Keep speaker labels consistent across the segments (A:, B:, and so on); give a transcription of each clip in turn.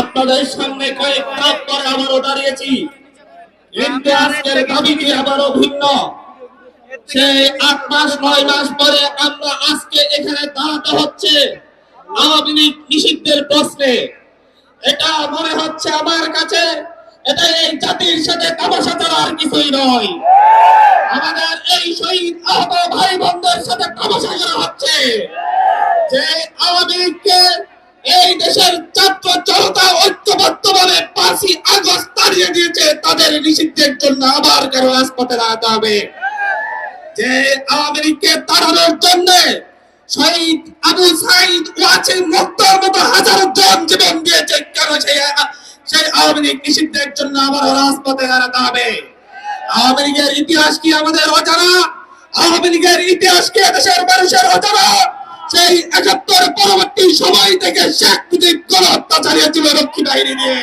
A: আপনাদের সামনে কয়েক রাত পরে আবারও দাঁড়িয়েছি। কিন্তু আজকের দাবিটি আবারও ভিন্ন। সেই আট মাস, নয় মাস পরে আমরা আজকে এখানে দাঁড়াতে হচ্ছে আওয়ামী লীগ নিষিদ্ধের প্রশ্নে। এটা মনে হচ্ছে আমার কাছে, এটা এই জাতির সাথে তামাশা ছাড়া আর কিছুই নয়। আমাদের এই শহীদ আহত ভাই বোনদের সাথে তামাশা করা হচ্ছে। যে আওয়ামী লীগকে এই দেশের ছাত্র জনতা ঐক্যবদ্ধভাবে পাঁচই আগস্ট তাড়িয়ে দিয়েছে। তাদের নিষিদ্ধের জন্য আবার কেন রাজপথে দাঁড়াতে হবে। যে আওয়ামী তাড়ানোর জন্য শহীদ আবু সাইদ ওয়াসিম মুক্তর মতো হাজারো জন জীবন দিয়েছে, কেন সেই সেই আওয়ামী লীগ নিষিদ্ধের জন্য আবার রাজপথে দাঁড়াতে হবে? আওয়ামী লীগের ইতিহাস কি আমাদের অজানা? আওয়ামী লীগের ইতিহাস কি দেশের মানুষের অজানা? সেই একাত্তর পরবর্তী সময় থেকে শেখ মুজিব কোন অত্যাচার রক্ষী বাহিনী নিয়ে।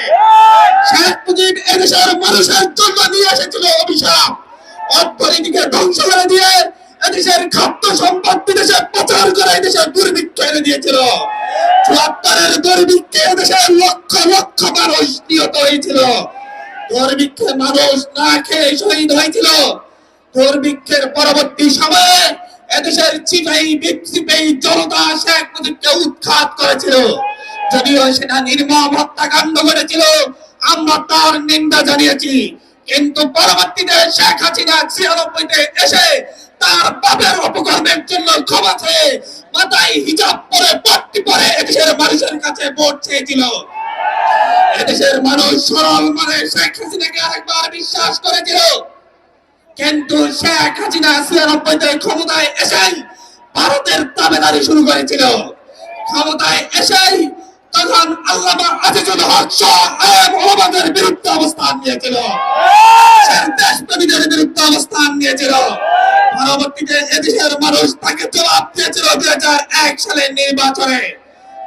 A: শেখ মুজিব এদেশের মানুষের জন্য নিয়ে এসেছিল অভিশাপ। অর্থনীতিকে ধ্বংস করে দিয়ে এদেশের খাদ্য সম্পদ বিদেশে পাচার করে এদেশের দুর্ভিক্ষ এনে দিয়েছিল। চুয়াত্তরের দুর্ভিক্ষে এদেশের লক্ষ লক্ষ মানুষ নিহত হয়েছিল। দুর্ভিক্ষে মানুষ না খেয়ে শহীদ হয়েছিল। দুর্ভিক্ষের পরবর্তী সময়ে এদেশের চিপাই বিপসিপাই জনতা শেখ মুজিবকে উৎখাত করেছিল। যদিও সেটা নির্মম হত্যাকাণ্ড করেছিল আমরা তার নিন্দা জানিয়েছি। কিন্তু পরবর্তীতে শেখ হাসিনা ছিয়ানব্বইতে এসে তার বাপের অপকর্মের জন্য ক্ষমা চেয়ে মাথায় হিজাব পরে পট্টি পরে এদেশের মানুষের কাছে ভোট চেয়েছিল। এদেশের মানুষ সরল মানে শেখ হাসিনাকে আরেকবার বিশ্বাস করেছিল। কিন্তু শেখ হাসিনা ছিয়ানব্বইতে ক্ষমতায় এসেই ভারতের তাবেদারি শুরু করেছিল। ক্ষমতায় এসেই তখন আল্লামা আজিজুল হক আলেম বিরুদ্ধে অবস্থান নিয়েছিল। দেশপ্রেমীদের বিরুদ্ধে অবস্থান নিয়েছিল। পরবর্তীতে এদেশের মানুষ তাকে জবাব দিয়েছিল দুই হাজার এক সালের নির্বাচনে।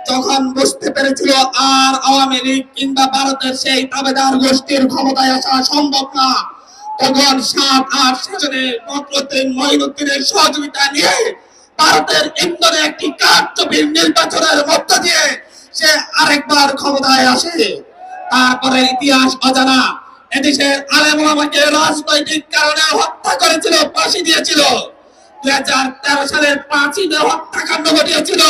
A: তখন বুঝতে পেরেছিল আর আওয়ামী লীগ কিংবা ভারতের সেই তাবেদার গোষ্ঠীর ক্ষমতায় আসা সম্ভব না তখন সাত আট সেশনে ফখরুদ্দিন মহিনুদ্দিনের সহযোগিতা নিয়ে ভারতের ইন্দোরে একটি কার্যবীর নির্বাচনের মধ্য দিয়ে সে আরেকবার ক্ষমতায় আসে। তারপরে ইতিহাস অজানা। এদেশের রাজনৈতিক কারণে হত্যা করেছিল, ফাঁসি দিয়েছিল। দুই হাজার তেরো সালের পাঁচই হত্যাকাণ্ড ঘটিয়েছিল।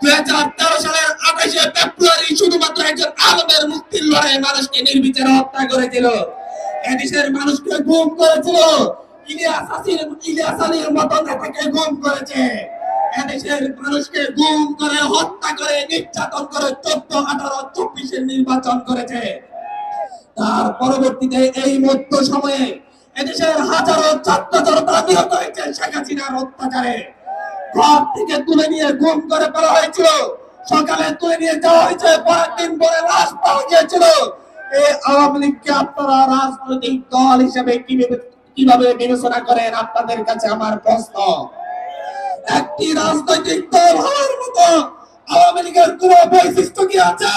A: দুই হাজার তেরো সালের আঠাশে ফেব্রুয়ারি শুধুমাত্র একজন আলমের মুক্তির লড়াই মানুষকে নির্বিচারে হত্যা করেছিল। এদেশের মানুষকে গুম করেছিল। ইলিয়াস আসির ইলিয়াস আলীর মতো নেতাকে গুম করেছে। এদেশের মানুষকে গুম করে, হত্যা করে, নির্যাতন করে চোদ্দ, আঠারো চব্বিশের নির্বাচন করেছে। তার পরবর্তীতে এই মধ্য সময়ে এদেশের হাজারো ছাত্র জনতা নিহত হয়েছে শেখ হাসিনার অত্যাচারে। ঘর থেকে তুলে নিয়ে গুম করে ফেলা হয়েছিল। সকালে তুলে নিয়ে যাওয়া হয়েছে, পরের দিন পরে লাশ পাওয়া গিয়েছিল। এই আওয়ামী লীগকে আপনারা রাজনৈতিক দল হিসেবে কীভাবে বিবেচনা করেন? আপনাদের কাছে আমার প্রশ্ন। একটি রাজনৈতিক দল হওয়ার মতো আওয়ামী লীগের কোন বৈশিষ্ট্য কি আছে?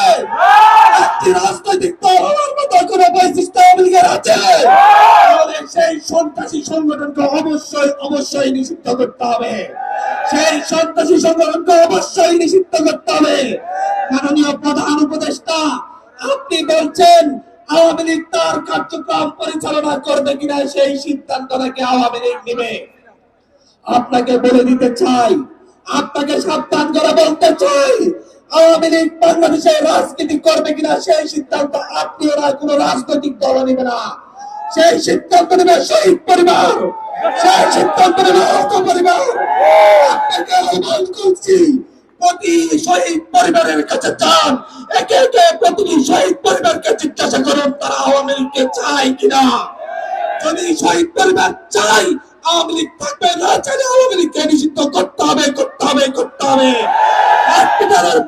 A: একটি রাজনৈতিক দল হওয়ার মতো কোন বৈশিষ্ট্য আওয়ামী লীগের আছে? সেই সন্ত্রাসী সংগঠনকে অবশ্যই অবশ্যই নিষিদ্ধ করতে হবে। সেই সন্ত্রাসী সংগঠনকে অবশ্যই নিষিদ্ধ করতে হবে। মাননীয় প্রধান উপদেষ্টা বলছেন, আওয়ামী লীগ তার কার্যক্রম পরিচালনা করবে কিনা সেই সিদ্ধান্ত নাকি আওয়ামী লীগ নেবে? আপনাকে বলে দিতে চাই, আপনাকে সাবধান করে বলতে চাই, আওয়ামী লীগ রাজনীতি করবে কিনা সেই সিদ্ধান্ত কোন রাজনৈতিক দল নেবে না। সেই সিদ্ধান্ত নেবে শহীদ পরিবার, সেই সিদ্ধান্ত নেবে অর্থ পরিবার। আপনাকে আহ্বান করছি। প্রতি শহীদ পরিবারের কাছে যান একে একে প্রতিটি শহীদ পরিবারকে জিজ্ঞাসা করুন, তারা আওয়ামী লীগকে চায় কিনা? যদি শহীদ পরিবার চাই আওয়ামী লীগ থাকবে, না চাইলে আওয়ামী লীগকে নিষিদ্ধ করতে হবে করতে হবে করতে হবে। হসপিটালের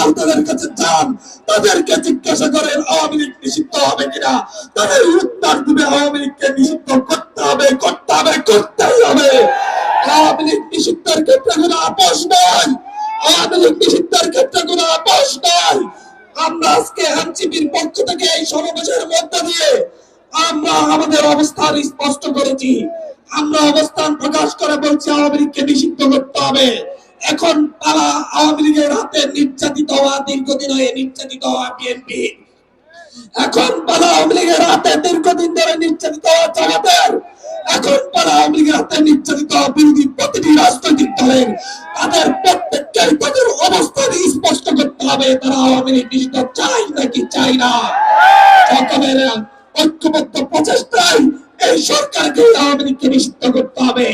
A: আহতদের কাছে যান তাদেরকে জিজ্ঞাসা করেন, আওয়ামী লীগ নিষিদ্ধ হবে কিনা? তাদের উত্তর দিবে, আওয়ামী লীগকে নিষিদ্ধ করতে হবে করতে হবে করতেই হবে আওয়ামী লীগ নিষিদ্ধের ক্ষেত্রে কোনো আপোষ নাই আওয়ামী লীগ নিষিদ্ধের ক্ষেত্রে কোনো আপোষ নাই আমরা আজকে এনসিপির পক্ষ থেকে এই সমাবেশের মধ্য দিয়ে আমরা আমাদের অবস্থান স্পষ্ট করেছি। আমরা অবস্থান প্রকাশ করে বলছি, আওয়ামী লীগকে নিষিদ্ধ করতে হবে।
B: এখন তারা আওয়ামী লীগের হাতে নির্যাতিত হওয়া, দীর্ঘদিন হয়ে নির্যাতিত হওয়া বিএনপি এখন পালা আওয়ামী লীগের হাতে দীর্ঘদিন ধরে নির্যাতিত হওয়া জামাতের। এখন পালা আওয়ামী লীগের হাতে নির্যাতিত হওয়া বিরোধী প্রতিটি রাজনৈতিক দলের। তাদের প্রত্যেককে তাদের অবস্থান স্পষ্ট করতে হবে তারা আওয়ামী লীগ নিষিদ্ধ, চাই নাকি চাই না? সকলের ঐক্যবদ্ধ প্রচেষ্টায় এই সরকারকে আওয়ামী লীগকে নিষিদ্ধ করতে হবে।